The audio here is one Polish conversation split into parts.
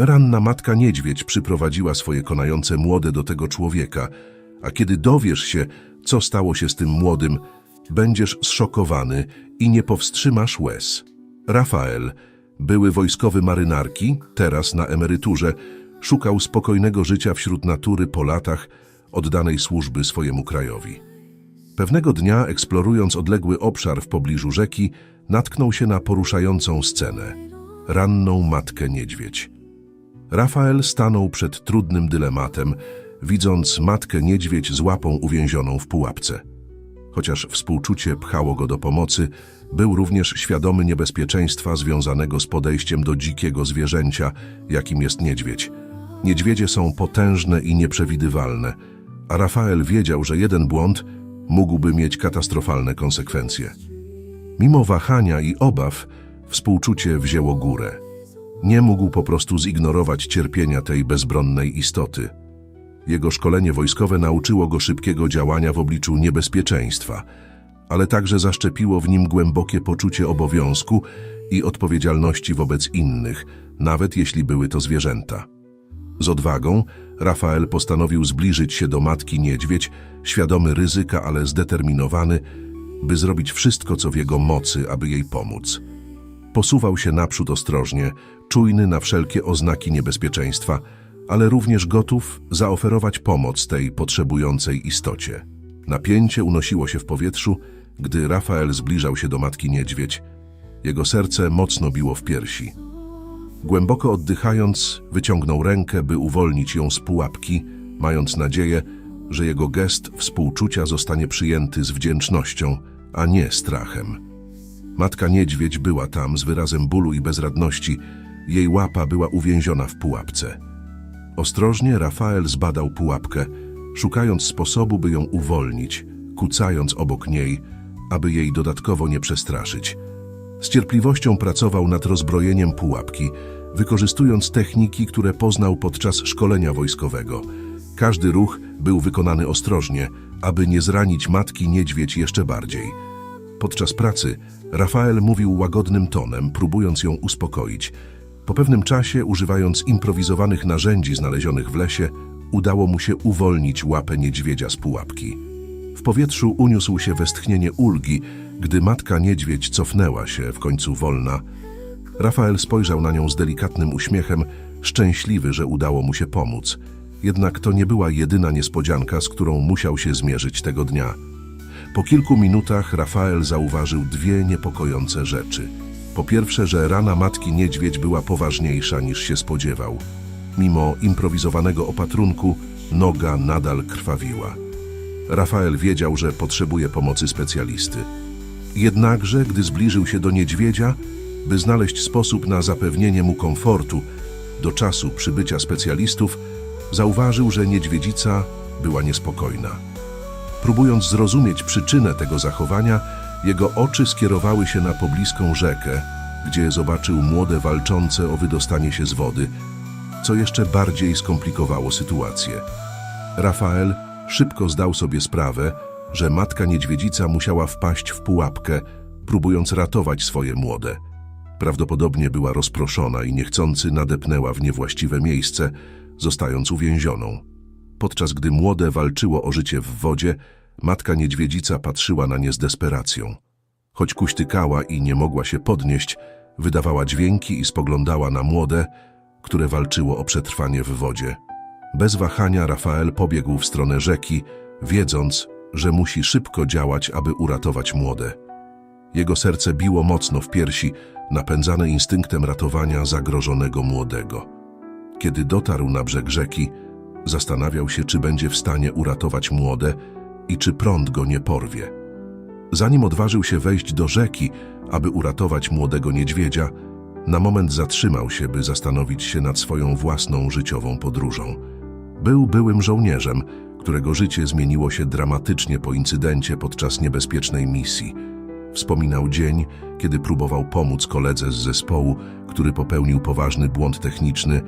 Ranna matka niedźwiedź przyprowadziła swoje konające młode do tego człowieka, a kiedy dowiesz się, co stało się z tym młodym, będziesz zszokowany i nie powstrzymasz łez. Rafael, były wojskowy marynarki, teraz na emeryturze, szukał spokojnego życia wśród natury po latach oddanej służby swojemu krajowi. Pewnego dnia, eksplorując odległy obszar w pobliżu rzeki, natknął się na poruszającą scenę. Ranną matkę niedźwiedź. Rafael stanął przed trudnym dylematem, widząc matkę niedźwiedź z łapą uwięzioną w pułapce. Chociaż współczucie pchało go do pomocy, był również świadomy niebezpieczeństwa związanego z podejściem do dzikiego zwierzęcia, jakim jest niedźwiedź. Niedźwiedzie są potężne i nieprzewidywalne, a Rafael wiedział, że jeden błąd mógłby mieć katastrofalne konsekwencje. Mimo wahania i obaw, współczucie wzięło górę. Nie mógł po prostu zignorować cierpienia tej bezbronnej istoty. Jego szkolenie wojskowe nauczyło go szybkiego działania w obliczu niebezpieczeństwa, ale także zaszczepiło w nim głębokie poczucie obowiązku i odpowiedzialności wobec innych, nawet jeśli były to zwierzęta. Z odwagą Rafael postanowił zbliżyć się do matki niedźwiedź, świadomy ryzyka, ale zdeterminowany, by zrobić wszystko, co w jego mocy, aby jej pomóc. Posuwał się naprzód ostrożnie, czujny na wszelkie oznaki niebezpieczeństwa, ale również gotów zaoferować pomoc tej potrzebującej istocie. Napięcie unosiło się w powietrzu, gdy Rafael zbliżał się do matki niedźwiedź. Jego serce mocno biło w piersi. Głęboko oddychając, wyciągnął rękę, by uwolnić ją z pułapki, mając nadzieję, że jego gest współczucia zostanie przyjęty z wdzięcznością, a nie strachem. Matka niedźwiedź była tam z wyrazem bólu i bezradności, jej łapa była uwięziona w pułapce. Ostrożnie Rafael zbadał pułapkę, szukając sposobu, by ją uwolnić, kucając obok niej, aby jej dodatkowo nie przestraszyć. Z cierpliwością pracował nad rozbrojeniem pułapki, wykorzystując techniki, które poznał podczas szkolenia wojskowego. Każdy ruch był wykonany ostrożnie, aby nie zranić matki niedźwiedź jeszcze bardziej. Podczas pracy Rafael mówił łagodnym tonem, próbując ją uspokoić. Po pewnym czasie, używając improwizowanych narzędzi znalezionych w lesie, udało mu się uwolnić łapę niedźwiedzia z pułapki. W powietrzu uniósł się westchnienie ulgi, gdy matka niedźwiedź cofnęła się, w końcu wolna. Rafael spojrzał na nią z delikatnym uśmiechem, szczęśliwy, że udało mu się pomóc. Jednak to nie była jedyna niespodzianka, z którą musiał się zmierzyć tego dnia. Po kilku minutach Rafael zauważył dwie niepokojące rzeczy. Po pierwsze, że rana matki niedźwiedź była poważniejsza niż się spodziewał. Mimo improwizowanego opatrunku, noga nadal krwawiła. Rafael wiedział, że potrzebuje pomocy specjalisty. Jednakże, gdy zbliżył się do niedźwiedzia, by znaleźć sposób na zapewnienie mu komfortu do czasu przybycia specjalistów, zauważył, że niedźwiedzica była niespokojna. Próbując zrozumieć przyczynę tego zachowania, jego oczy skierowały się na pobliską rzekę, gdzie zobaczył młode walczące o wydostanie się z wody, co jeszcze bardziej skomplikowało sytuację. Rafael szybko zdał sobie sprawę, że matka niedźwiedzica musiała wpaść w pułapkę, próbując ratować swoje młode. Prawdopodobnie była rozproszona i niechcący nadepnęła w niewłaściwe miejsce, zostając uwięzioną. Podczas gdy młode walczyło o życie w wodzie, matka niedźwiedzica patrzyła na nie z desperacją. Choć kuśtykała i nie mogła się podnieść, wydawała dźwięki i spoglądała na młode, które walczyło o przetrwanie w wodzie. Bez wahania Rafael pobiegł w stronę rzeki, wiedząc, że musi szybko działać, aby uratować młode. Jego serce biło mocno w piersi, napędzane instynktem ratowania zagrożonego młodego. Kiedy dotarł na brzeg rzeki, zastanawiał się, czy będzie w stanie uratować młode i czy prąd go nie porwie. Zanim odważył się wejść do rzeki, aby uratować młodego niedźwiedzia, na moment zatrzymał się, by zastanowić się nad swoją własną życiową podróżą. Był byłym żołnierzem, którego życie zmieniło się dramatycznie po incydencie podczas niebezpiecznej misji. Wspominał dzień, kiedy próbował pomóc koledze z zespołu, który popełnił poważny błąd techniczny,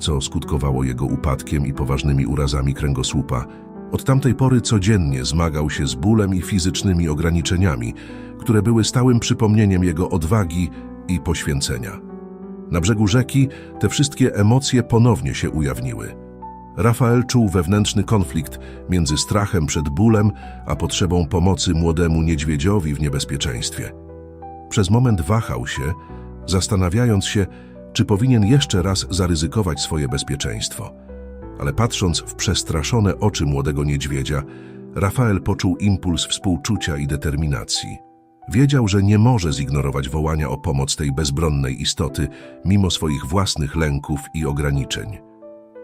co skutkowało jego upadkiem i poważnymi urazami kręgosłupa. Od tamtej pory codziennie zmagał się z bólem i fizycznymi ograniczeniami, które były stałym przypomnieniem jego odwagi i poświęcenia. Na brzegu rzeki te wszystkie emocje ponownie się ujawniły. Rafael czuł wewnętrzny konflikt między strachem przed bólem, a potrzebą pomocy młodemu niedźwiedziowi w niebezpieczeństwie. Przez moment wahał się, zastanawiając się, czy powinien jeszcze raz zaryzykować swoje bezpieczeństwo. Ale patrząc w przestraszone oczy młodego niedźwiedzia, Rafael poczuł impuls współczucia i determinacji. Wiedział, że nie może zignorować wołania o pomoc tej bezbronnej istoty, mimo swoich własnych lęków i ograniczeń.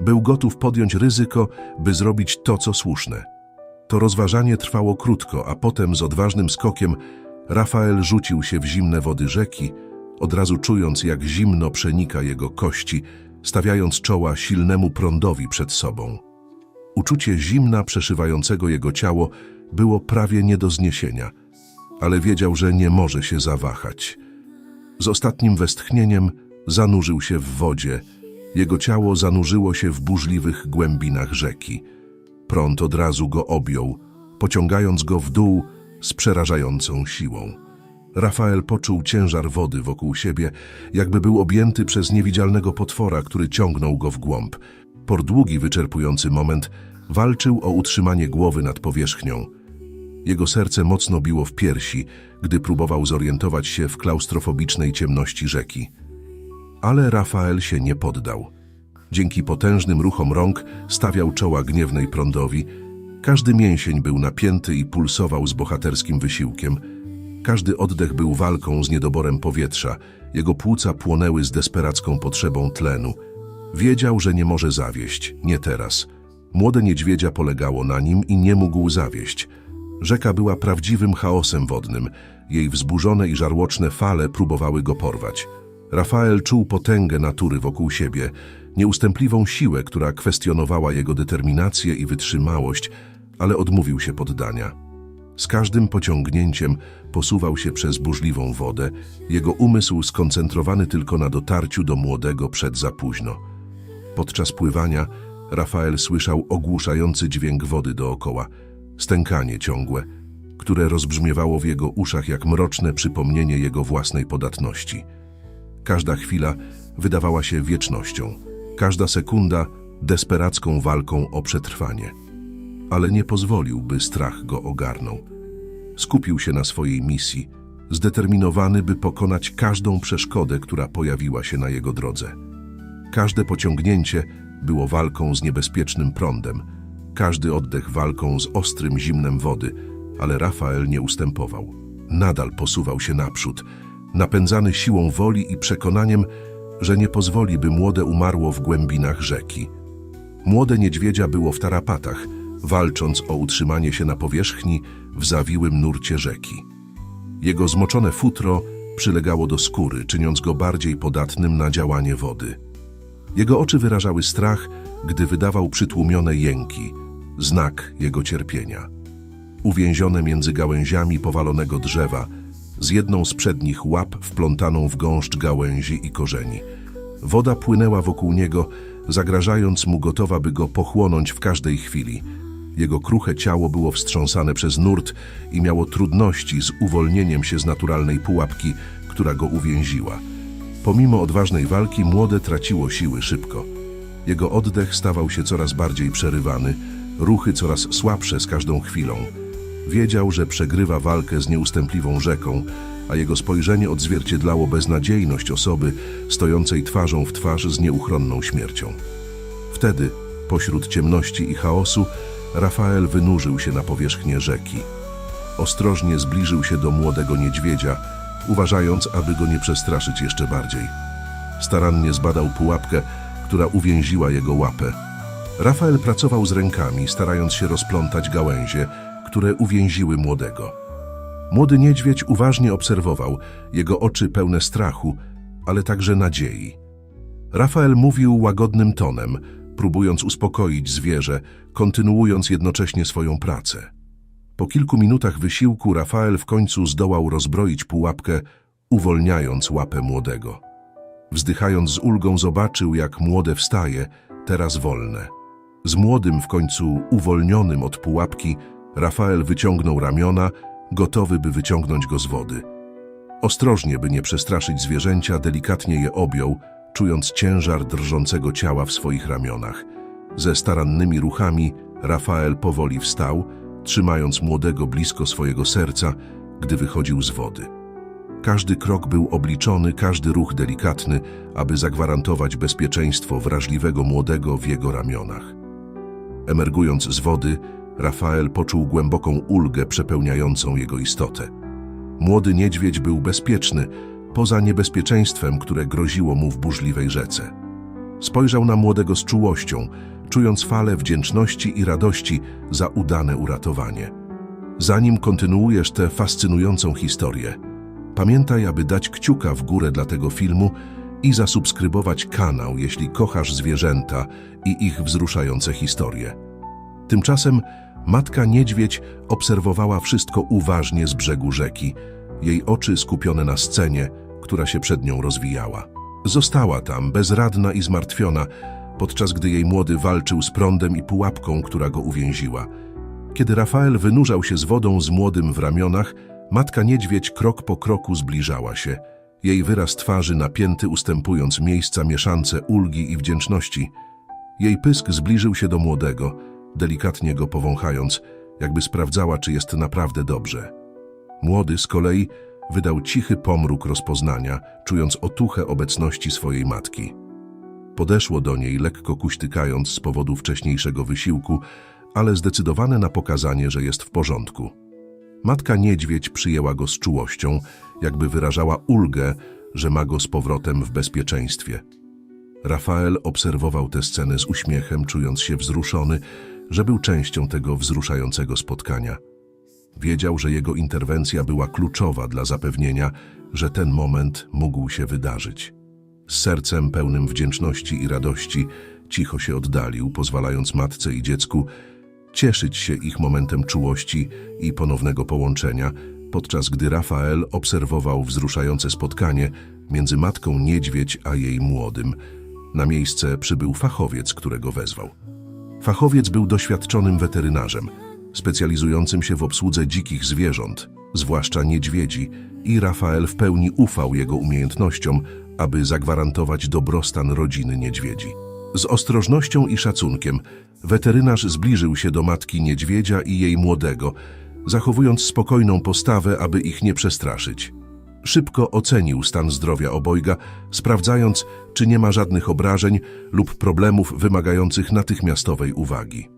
Był gotów podjąć ryzyko, by zrobić to, co słuszne. To rozważanie trwało krótko, a potem z odważnym skokiem Rafael rzucił się w zimne wody rzeki, od razu czując, jak zimno przenika jego kości, stawiając czoła silnemu prądowi przed sobą. Uczucie zimna przeszywającego jego ciało było prawie nie do zniesienia, ale wiedział, że nie może się zawahać. Z ostatnim westchnieniem zanurzył się w wodzie. Jego ciało zanurzyło się w burzliwych głębinach rzeki. Prąd od razu go objął, pociągając go w dół z przerażającą siłą. Rafael poczuł ciężar wody wokół siebie, jakby był objęty przez niewidzialnego potwora, który ciągnął go w głąb. Por długi, wyczerpujący moment walczył o utrzymanie głowy nad powierzchnią. Jego serce mocno biło w piersi, gdy próbował zorientować się w klaustrofobicznej ciemności rzeki. Ale Rafael się nie poddał. Dzięki potężnym ruchom rąk stawiał czoła gniewnej prądowi. Każdy mięsień był napięty i pulsował z bohaterskim wysiłkiem. Każdy oddech był walką z niedoborem powietrza. Jego płuca płonęły z desperacką potrzebą tlenu. Wiedział, że nie może zawieść, nie teraz. Młode niedźwiedzia polegało na nim i nie mógł zawieść. Rzeka była prawdziwym chaosem wodnym. Jej wzburzone i żarłoczne fale próbowały go porwać. Rafael czuł potęgę natury wokół siebie, nieustępliwą siłę, która kwestionowała jego determinację i wytrzymałość, ale odmówił się poddania. Z każdym pociągnięciem posuwał się przez burzliwą wodę, jego umysł skoncentrowany tylko na dotarciu do młodego przed za późno. Podczas pływania Rafael słyszał ogłuszający dźwięk wody dookoła, stękanie ciągłe, które rozbrzmiewało w jego uszach jak mroczne przypomnienie jego własnej podatności. Każda chwila wydawała się wiecznością, każda sekunda desperacką walką o przetrwanie. Ale nie pozwolił, by strach go ogarnął. Skupił się na swojej misji, zdeterminowany, by pokonać każdą przeszkodę, która pojawiła się na jego drodze. Każde pociągnięcie było walką z niebezpiecznym prądem, każdy oddech walką z ostrym zimnem wody, ale Rafael nie ustępował. Nadal posuwał się naprzód, napędzany siłą woli i przekonaniem, że nie pozwoli, by młode umarło w głębinach rzeki. Młode niedźwiedzia było w tarapatach, walcząc o utrzymanie się na powierzchni w zawiłym nurcie rzeki. Jego zmoczone futro przylegało do skóry, czyniąc go bardziej podatnym na działanie wody. Jego oczy wyrażały strach, gdy wydawał przytłumione jęki, znak jego cierpienia. Uwięzione między gałęziami powalonego drzewa, z jedną z przednich łap wplątaną w gąszcz gałęzi i korzeni. Woda płynęła wokół niego, zagrażając mu gotowa, by go pochłonąć w każdej chwili. Jego kruche ciało było wstrząsane przez nurt i miało trudności z uwolnieniem się z naturalnej pułapki, która go uwięziła. Pomimo odważnej walki, młode traciło siły szybko. Jego oddech stawał się coraz bardziej przerywany, ruchy coraz słabsze z każdą chwilą. Wiedział, że przegrywa walkę z nieustępliwą rzeką, a jego spojrzenie odzwierciedlało beznadziejność osoby stojącej twarzą w twarz z nieuchronną śmiercią. Wtedy, pośród ciemności i chaosu, Rafael wynurzył się na powierzchnię rzeki. Ostrożnie zbliżył się do młodego niedźwiedzia, uważając, aby go nie przestraszyć jeszcze bardziej. Starannie zbadał pułapkę, która uwięziła jego łapę. Rafael pracował z rękami, starając się rozplątać gałęzie, które uwięziły młodego. Młody niedźwiedź uważnie obserwował, jego oczy pełne strachu, ale także nadziei. Rafael mówił łagodnym tonem, próbując uspokoić zwierzę, kontynuując jednocześnie swoją pracę. Po kilku minutach wysiłku Rafael w końcu zdołał rozbroić pułapkę, uwolniając łapę młodego. Wzdychając z ulgą zobaczył, jak młode wstaje, teraz wolne. Z młodym w końcu uwolnionym od pułapki, Rafael wyciągnął ramiona, gotowy by wyciągnąć go z wody. Ostrożnie, by nie przestraszyć zwierzęcia, delikatnie je objął, czując ciężar drżącego ciała w swoich ramionach. Ze starannymi ruchami Rafael powoli wstał, trzymając młodego blisko swojego serca, gdy wychodził z wody. Każdy krok był obliczony, każdy ruch delikatny, aby zagwarantować bezpieczeństwo wrażliwego młodego w jego ramionach. Emergując z wody, Rafael poczuł głęboką ulgę przepełniającą jego istotę. Młody niedźwiedź był bezpieczny, poza niebezpieczeństwem, które groziło mu w burzliwej rzece. Spojrzał na młodego z czułością, czując falę wdzięczności i radości za udane uratowanie. Zanim kontynuujesz tę fascynującą historię, pamiętaj, aby dać kciuka w górę dla tego filmu i zasubskrybować kanał, jeśli kochasz zwierzęta i ich wzruszające historie. Tymczasem matka niedźwiedź obserwowała wszystko uważnie z brzegu rzeki, jej oczy skupione na scenie, która się przed nią rozwijała. Została tam, bezradna i zmartwiona, podczas gdy jej młody walczył z prądem i pułapką, która go uwięziła. Kiedy Rafael wynurzał się z wodą z młodym w ramionach, matka niedźwiedź krok po kroku zbliżała się. Jej wyraz twarzy napięty ustępując miejsca mieszance ulgi i wdzięczności. Jej pysk zbliżył się do młodego, delikatnie go powąchając, jakby sprawdzała, czy jest naprawdę dobrze. Młody z kolei wydał cichy pomruk rozpoznania, czując otuchę obecności swojej matki. Podeszło do niej, lekko kuśtykając z powodu wcześniejszego wysiłku, ale zdecydowane na pokazanie, że jest w porządku. Matka niedźwiedź przyjęła go z czułością, jakby wyrażała ulgę, że ma go z powrotem w bezpieczeństwie. Rafael obserwował tę scenę z uśmiechem, czując się wzruszony, że był częścią tego wzruszającego spotkania. Wiedział, że jego interwencja była kluczowa dla zapewnienia, że ten moment mógł się wydarzyć. Z sercem pełnym wdzięczności i radości cicho się oddalił, pozwalając matce i dziecku cieszyć się ich momentem czułości i ponownego połączenia, podczas gdy Rafael obserwował wzruszające spotkanie między matką niedźwiedź a jej młodym. Na miejsce przybył fachowiec, którego wezwał. Fachowiec był doświadczonym weterynarzem, specjalizującym się w obsłudze dzikich zwierząt, zwłaszcza niedźwiedzi, i Rafael w pełni ufał jego umiejętnościom, aby zagwarantować dobrostan rodziny niedźwiedzi. Z ostrożnością i szacunkiem weterynarz zbliżył się do matki niedźwiedzia i jej młodego, zachowując spokojną postawę, aby ich nie przestraszyć. Szybko ocenił stan zdrowia obojga, sprawdzając, czy nie ma żadnych obrażeń lub problemów wymagających natychmiastowej uwagi.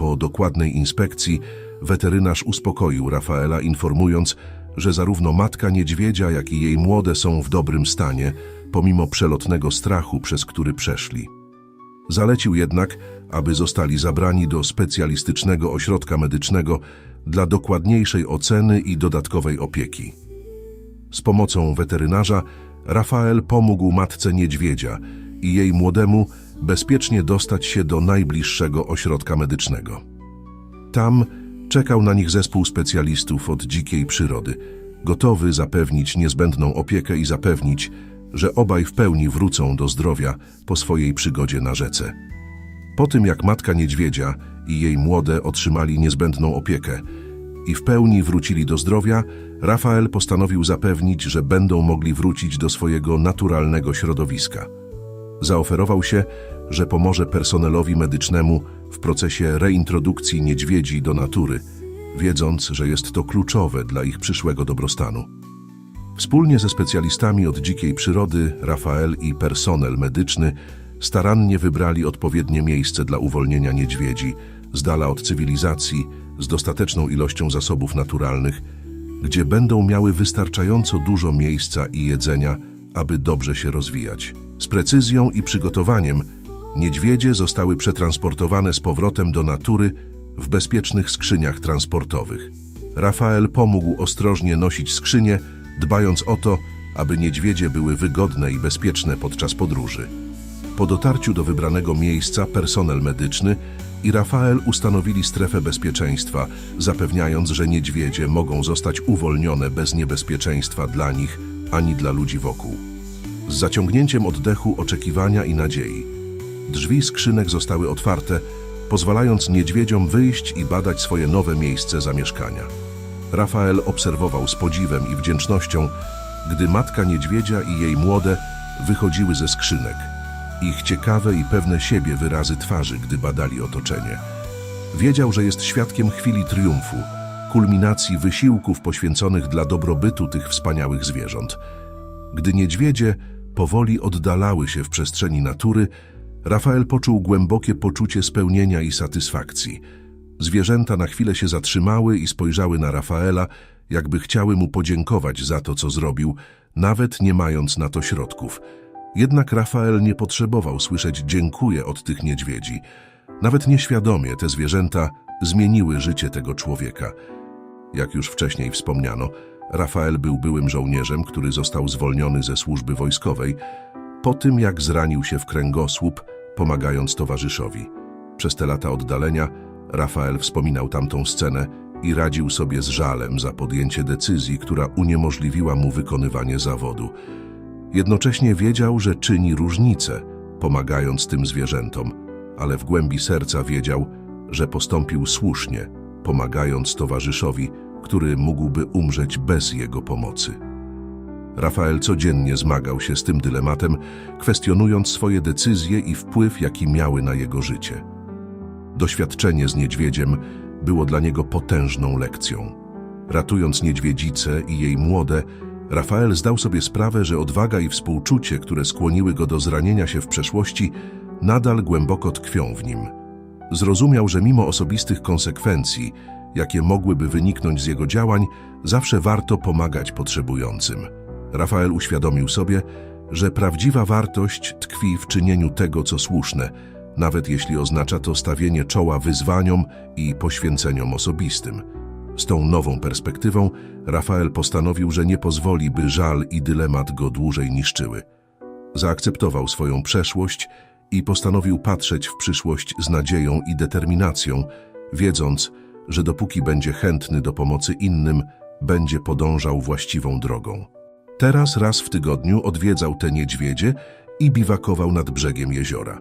Po dokładnej inspekcji weterynarz uspokoił Rafaela, informując, że zarówno matka niedźwiedzia, jak i jej młode są w dobrym stanie, pomimo przelotnego strachu, przez który przeszli. Zalecił jednak, aby zostali zabrani do specjalistycznego ośrodka medycznego dla dokładniejszej oceny i dodatkowej opieki. Z pomocą weterynarza Rafael pomógł matce niedźwiedzia i jej młodemu bezpiecznie dostać się do najbliższego ośrodka medycznego. Tam czekał na nich zespół specjalistów od dzikiej przyrody, gotowy zapewnić niezbędną opiekę i zapewnić, że obaj w pełni wrócą do zdrowia po swojej przygodzie na rzece. Po tym jak matka niedźwiedzia i jej młode otrzymali niezbędną opiekę i w pełni wrócili do zdrowia, Rafael postanowił zapewnić, że będą mogli wrócić do swojego naturalnego środowiska. Zaoferował się, że pomoże personelowi medycznemu w procesie reintrodukcji niedźwiedzi do natury, wiedząc, że jest to kluczowe dla ich przyszłego dobrostanu. Wspólnie ze specjalistami od dzikiej przyrody, Rafael i personel medyczny starannie wybrali odpowiednie miejsce dla uwolnienia niedźwiedzi, z dala od cywilizacji, z dostateczną ilością zasobów naturalnych, gdzie będą miały wystarczająco dużo miejsca i jedzenia, aby dobrze się rozwijać. Z precyzją i przygotowaniem niedźwiedzie zostały przetransportowane z powrotem do natury w bezpiecznych skrzyniach transportowych. Rafael pomógł ostrożnie nosić skrzynie, dbając o to, aby niedźwiedzie były wygodne i bezpieczne podczas podróży. Po dotarciu do wybranego miejsca personel medyczny i Rafael ustanowili strefę bezpieczeństwa, zapewniając, że niedźwiedzie mogą zostać uwolnione bez niebezpieczeństwa dla nich ani dla ludzi wokół. Z zaciągnięciem oddechu oczekiwania i nadziei. Drzwi skrzynek zostały otwarte, pozwalając niedźwiedziom wyjść i badać swoje nowe miejsce zamieszkania. Rafael obserwował z podziwem i wdzięcznością, gdy matka niedźwiedzia i jej młode wychodziły ze skrzynek. Ich ciekawe i pewne siebie wyrazy twarzy, gdy badali otoczenie. Wiedział, że jest świadkiem chwili triumfu, kulminacji wysiłków poświęconych dla dobrobytu tych wspaniałych zwierząt. Gdy niedźwiedzie powoli oddalały się w przestrzeni natury, Rafael poczuł głębokie poczucie spełnienia i satysfakcji. Zwierzęta na chwilę się zatrzymały i spojrzały na Rafaela, jakby chciały mu podziękować za to, co zrobił, nawet nie mając na to środków. Jednak Rafael nie potrzebował słyszeć dziękuję od tych niedźwiedzi. Nawet nieświadomie te zwierzęta zmieniły życie tego człowieka. Jak już wcześniej wspomniano, Rafael był byłym żołnierzem, który został zwolniony ze służby wojskowej po tym, jak zranił się w kręgosłup, pomagając towarzyszowi. Przez te lata oddalenia Rafael wspominał tamtą scenę i radził sobie z żalem za podjęcie decyzji, która uniemożliwiła mu wykonywanie zawodu. Jednocześnie wiedział, że czyni różnicę, pomagając tym zwierzętom, ale w głębi serca wiedział, że postąpił słusznie, pomagając towarzyszowi, który mógłby umrzeć bez jego pomocy. Rafael codziennie zmagał się z tym dylematem, kwestionując swoje decyzje i wpływ, jaki miały na jego życie. Doświadczenie z niedźwiedziem było dla niego potężną lekcją. Ratując niedźwiedzicę i jej młode, Rafael zdał sobie sprawę, że odwaga i współczucie, które skłoniły go do zranienia się w przeszłości, nadal głęboko tkwią w nim. Zrozumiał, że mimo osobistych konsekwencji, jakie mogłyby wyniknąć z jego działań, zawsze warto pomagać potrzebującym. Rafael uświadomił sobie, że prawdziwa wartość tkwi w czynieniu tego, co słuszne, nawet jeśli oznacza to stawienie czoła wyzwaniom i poświęceniom osobistym. Z tą nową perspektywą Rafael postanowił, że nie pozwoli, by żal i dylemat go dłużej niszczyły. Zaakceptował swoją przeszłość i postanowił patrzeć w przyszłość z nadzieją i determinacją, wiedząc, że dopóki będzie chętny do pomocy innym, będzie podążał właściwą drogą. Teraz raz w tygodniu odwiedzał te niedźwiedzie i biwakował nad brzegiem jeziora.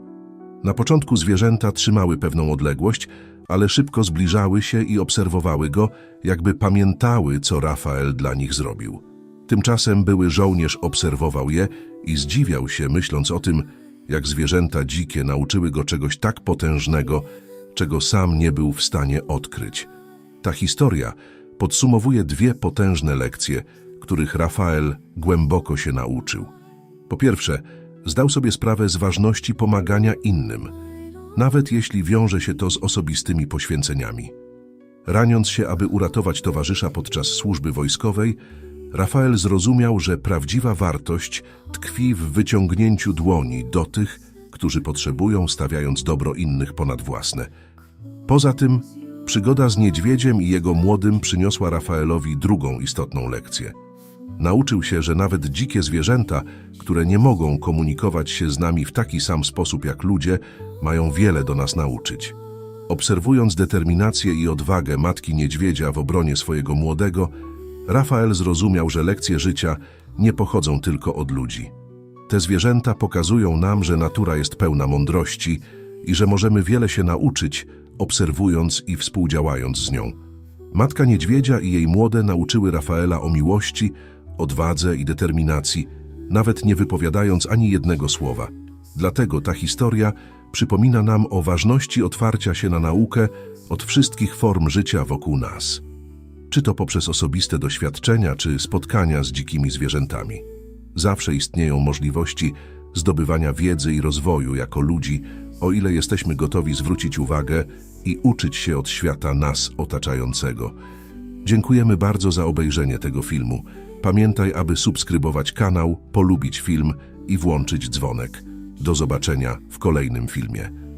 Na początku zwierzęta trzymały pewną odległość, ale szybko zbliżały się i obserwowały go, jakby pamiętały, co Rafael dla nich zrobił. Tymczasem były żołnierz obserwował je i zdziwiał się, myśląc o tym, jak zwierzęta dzikie nauczyły go czegoś tak potężnego, czego sam nie był w stanie odkryć. Ta historia podsumowuje dwie potężne lekcje, których Rafael głęboko się nauczył. Po pierwsze, zdał sobie sprawę z ważności pomagania innym, nawet jeśli wiąże się to z osobistymi poświęceniami. Raniąc się, aby uratować towarzysza podczas służby wojskowej, Rafael zrozumiał, że prawdziwa wartość tkwi w wyciągnięciu dłoni do tych, którzy potrzebują, stawiając dobro innych ponad własne. Poza tym, przygoda z niedźwiedziem i jego młodym przyniosła Rafaelowi drugą istotną lekcję. Nauczył się, że nawet dzikie zwierzęta, które nie mogą komunikować się z nami w taki sam sposób jak ludzie, mają wiele do nas nauczyć. Obserwując determinację i odwagę matki niedźwiedzia w obronie swojego młodego, Rafael zrozumiał, że lekcje życia nie pochodzą tylko od ludzi. Te zwierzęta pokazują nam, że natura jest pełna mądrości i że możemy wiele się nauczyć, obserwując i współdziałając z nią. Matka niedźwiedzia i jej młode nauczyły Rafaela o miłości, odwadze i determinacji, nawet nie wypowiadając ani jednego słowa. Dlatego ta historia przypomina nam o ważności otwarcia się na naukę od wszystkich form życia wokół nas. Czy to poprzez osobiste doświadczenia, czy spotkania z dzikimi zwierzętami. Zawsze istnieją możliwości zdobywania wiedzy i rozwoju jako ludzi, o ile jesteśmy gotowi zwrócić uwagę i uczyć się od świata nas otaczającego. Dziękujemy bardzo za obejrzenie tego filmu. Pamiętaj, aby subskrybować kanał, polubić film i włączyć dzwonek. Do zobaczenia w kolejnym filmie.